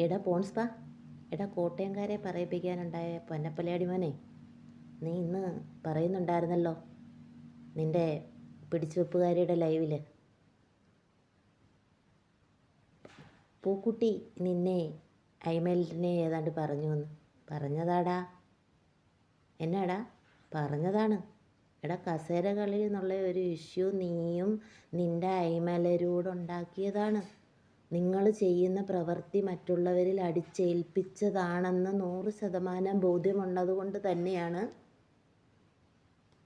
എടാ പോൺസ്പാ എടാ കോട്ടയംകാരെ പറയിപ്പിക്കാനുണ്ടായ പൊന്നപ്പലയാടിമോനെ നീ ഇന്ന് പറയുന്നുണ്ടായിരുന്നല്ലോ നിന്റെ പിടിച്ചുവെപ്പുകാരിയുടെ ലൈവിൽ പൂക്കുട്ടി നിന്നെ ഐമേലിനെ ഏതാണ്ട് പറഞ്ഞു എന്ന്. പറഞ്ഞതാടാ. എന്നാടാ? പറഞ്ഞതാണ്. എടാ കസേര കളി എന്നുള്ള ഒരു ഇഷ്യൂ നീയും നിന്റെ ഐമലരോടുണ്ടാക്കിയതാണ്. നിങ്ങൾ ചെയ്യുന്ന പ്രവൃത്തി മറ്റുള്ളവരിൽ അടിച്ചേൽപ്പിച്ചതാണെന്ന് നൂറ് ശതമാനം ബോധ്യമുള്ളത് കൊണ്ട് തന്നെയാണ്.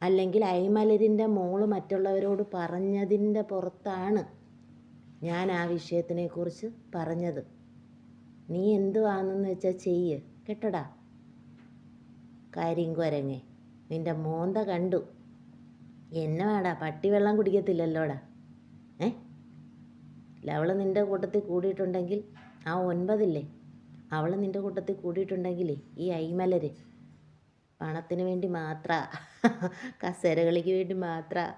അല്ലെങ്കിൽ ഐമലരിന്റെ മോൾ മറ്റുള്ളവരോട് പറഞ്ഞതിന്റെ പുറത്താണ് ഞാൻ ആ വിഷയത്തിനെക്കുറിച്ച് പറഞ്ഞത്. നീ എന്തുവാണെന്ന് വെച്ചാൽ ചെയ്യ് കേട്ടടാ. കാര്യം കുരങ്ങേ നിന്റെ മോന്ത കണ്ടു. എന്നെ വേടാ പട്ടി വെള്ളം കുടിക്കത്തില്ലല്ലോടാ. ഏ? അവൾ നിന്റെ കൂട്ടത്തിൽ കൂടിയിട്ടുണ്ടെങ്കിൽ ആ ഒൻപതില്ലേ? അവൾ നിന്റെ കൂട്ടത്തിൽ കൂടിയിട്ടുണ്ടെങ്കിലേ ഈ ഐമലര് പണത്തിന് വേണ്ടി മാത്ര കസേര കളിക്ക് വേണ്ടി മാത്ര.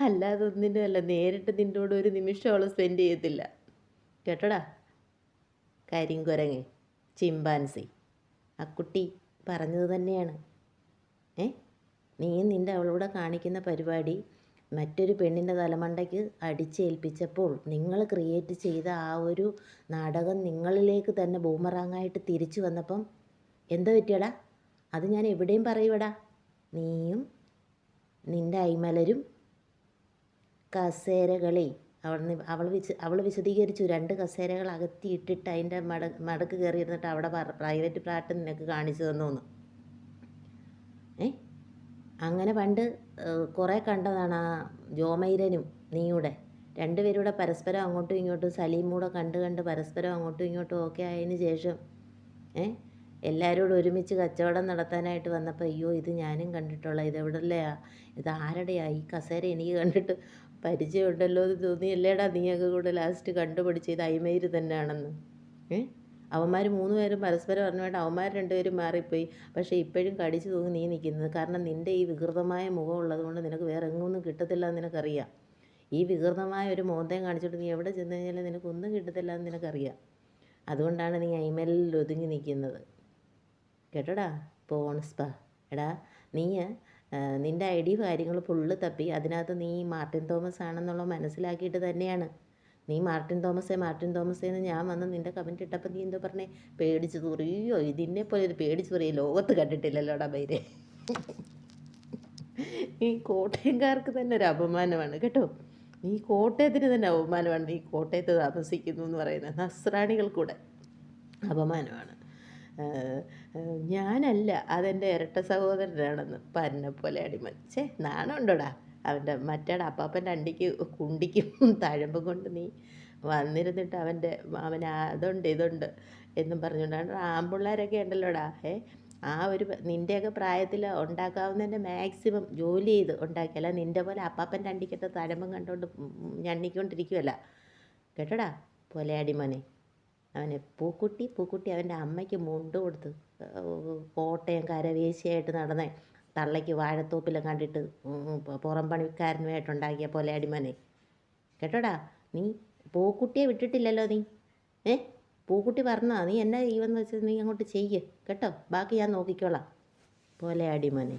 അല്ലാതെ ഒന്നിനും അല്ല നേരിട്ട് കൂടെ ഒരു നിമിഷം അവൾ സ്പെൻഡ് ചെയ്യത്തില്ല. കേട്ടോടാ? കരിങ്കുരങ്ങ് ചിമ്പാൻസി. ആ കുട്ടി പറഞ്ഞത് തന്നെയാണ്. ഏ? നീ നിന്റെ അവളോട് കാണിക്കുന്ന പരിപാടി മറ്റൊരു പെണ്ണിന്റെ തലമണ്ടയ്ക്ക് അടിച്ചേൽപ്പിച്ചപ്പോൾ നിങ്ങൾ ക്രിയേറ്റ് ചെയ്ത ആ ഒരു നാടകം നിങ്ങളിലേക്ക് തന്നെ ബൂമറാങ്ങായിട്ട് തിരിച്ചു വന്നപ്പം എന്താ പറ്റിയടാ? അത് ഞാൻ എവിടെയും പറയുവടാ. നീയും നിന്റെ ഐമലരും കസേരകളെ അവൾ അവൾ വിശ അവൾ വിശദീകരിച്ചു. രണ്ട് കസേരകൾ അകത്തി ഇട്ടിട്ട് അതിന്റെ മട മടക്ക് കയറി ഇരുന്നിട്ട് അവിടെ പ്രൈവറ്റ് ഫ്ലാറ്റ് നിനക്ക് കാണിച്ചു തന്നു അങ്ങനെ പണ്ട് കുറേ കണ്ടതാണ് ആ ജോമൈരനും നീയുടെ. രണ്ടുപേരൂടെ പരസ്പരം അങ്ങോട്ടും ഇങ്ങോട്ടും സലീമൂടെ കണ്ട് കണ്ട് പരസ്പരം അങ്ങോട്ടും ഇങ്ങോട്ടും ഒക്കെ ആയതിന് ശേഷം ഏ എല്ലാവരോടും ഒരുമിച്ച് കച്ചവടം നടത്താനായിട്ട് വന്നപ്പോൾ അയ്യോ ഇത് ഞാനും കണ്ടിട്ടുള്ള ഇത് എവിടെയല്ലയാ ഇത് ആരുടെയാ? ഈ കസേര എനിക്ക് കണ്ടിട്ട് പരിചയമുണ്ടല്ലോ എന്ന് തോന്നി അല്ലേടാ നീയൊക്കെ കൂടെ ലാസ്റ്റ് കണ്ടുപിടിച്ച് ഇത് അയ്മേര് തന്നെയാണെന്ന്. ഏ അവന്മാർ മൂന്ന് പേരും പരസ്പരം വേണ്ട അവന്മാർ രണ്ടുപേരും മാറിപ്പോയി. പക്ഷേ ഇപ്പോഴും കടിച്ചു തൂങ്ങി നീ നിൽക്കുന്നത് കാരണം നിന്റെ ഈ വികൃതമായ മുഖം ഉള്ളതുകൊണ്ട് നിനക്ക് വേറെ എങ്ങൊന്നും കിട്ടത്തില്ല എന്ന് നിനക്കറിയാം. ഈ വികൃതമായ ഒരു മോന്തയും കാണിച്ചിട്ട് നീ എവിടെ ചെന്ന് കഴിഞ്ഞാലും നിനക്കൊന്നും കിട്ടത്തില്ല എന്ന് നിനക്കറിയാം. അതുകൊണ്ടാണ് നീ ഐമലിൽ ഒതുങ്ങി നിൽക്കുന്നത്. കേട്ടോടാ? പോൺസ്പാ എടാ നീ നിന്റെ ഐ ഡി കാര്യങ്ങൾ ഫുള്ള് തപ്പി. അതിനകത്ത് നീ മാർട്ടിൻ തോമസ് ആണെന്നുള്ളത് മനസ്സിലാക്കിയിട്ട് തന്നെയാണ്. നീ മാർട്ടിൻ തോമസേ മാർട്ടിൻ തോമസേ എന്ന് ഞാൻ വന്ന് നിന്റെ കമന്റ് ഇട്ടപ്പോൾ നീ എന്തോ പറഞ്ഞേ? പേടിച്ചു തുറിയോ ഇതിനെ പോലെ ഒരു പേടിച്ച് പറയും ലോകത്ത് കണ്ടിട്ടില്ലല്ലോടാ ബൈരെ ഈ കോട്ടയംകാർക്ക് തന്നെ ഒരു അപമാനമാണ് കേട്ടോ. ഈ കോട്ടയത്തിന് തന്നെ അപമാനമാണ്. ഈ കോട്ടയത്ത് താമസിക്കുന്നു എന്ന് പറയുന്നത് നസ്രാണികൾക്കൂടെ അപമാനമാണ്. ഞാനല്ല അതെന്റെ ഇരട്ട സഹോദരനാണെന്ന് പന്നപ്പോലെ പോലെ അടിമച്ചേ നാണമുണ്ടോടാ അവന്റെ മറ്റേടെ അപ്പാപ്പന്റെ അണ്ടിക്ക് കുണ്ടിക്കും തഴമ്പും കൊണ്ട് നീ വന്നിരുന്നിട്ട് അവന്റെ അവൻ അതുണ്ട് ഇതുണ്ട് എന്നും പറഞ്ഞുകൊണ്ടാണ് ആമ്പിള്ളേരൊക്കെ ഉണ്ടല്ലോടാ. ഏ ആ ഒരു നിന്റെയൊക്കെ പ്രായത്തിൽ ഉണ്ടാക്കാവുന്നതിന്റെ മാക്സിമം ജോലി ചെയ്ത് ഉണ്ടാക്കിയല്ല നിന്റെ പോലെ അപ്പാപ്പന്റെ അണ്ടിക്കത്തെ തഴമ്പം കണ്ടുകൊണ്ട് ഞണ്ണിക്കൊണ്ടിരിക്കുമല്ല കേട്ടോടാ പൊലയാടി മോനെ. അവനെ പൂക്കുട്ടി പൂക്കുട്ടി അവന്റെ അമ്മയ്ക്ക് മുണ്ട് കൊടുത്ത് കോട്ടയം കരവേശിയായിട്ട് നടന്നേ. തള്ളയ്ക്ക് വാഴത്തോപ്പിലും കണ്ടിട്ട് പുറം പണിക്കാരനുമായിട്ടുണ്ടാക്കിയ പോലെ അടിമനെ. കേട്ടോടാ നീ പൂക്കുട്ടിയെ വിട്ടിട്ടില്ലല്ലോ നീ? ഏ? പൂക്കുട്ടി പറഞ്ഞാ നീ എന്നാ ചെയ്യുമെന്ന് വെച്ചാൽ നീ അങ്ങോട്ട് ചെയ്യ്. കേട്ടോ ബാക്കി ഞാൻ നോക്കിക്കോളാം. പോലെ അടിമനെ.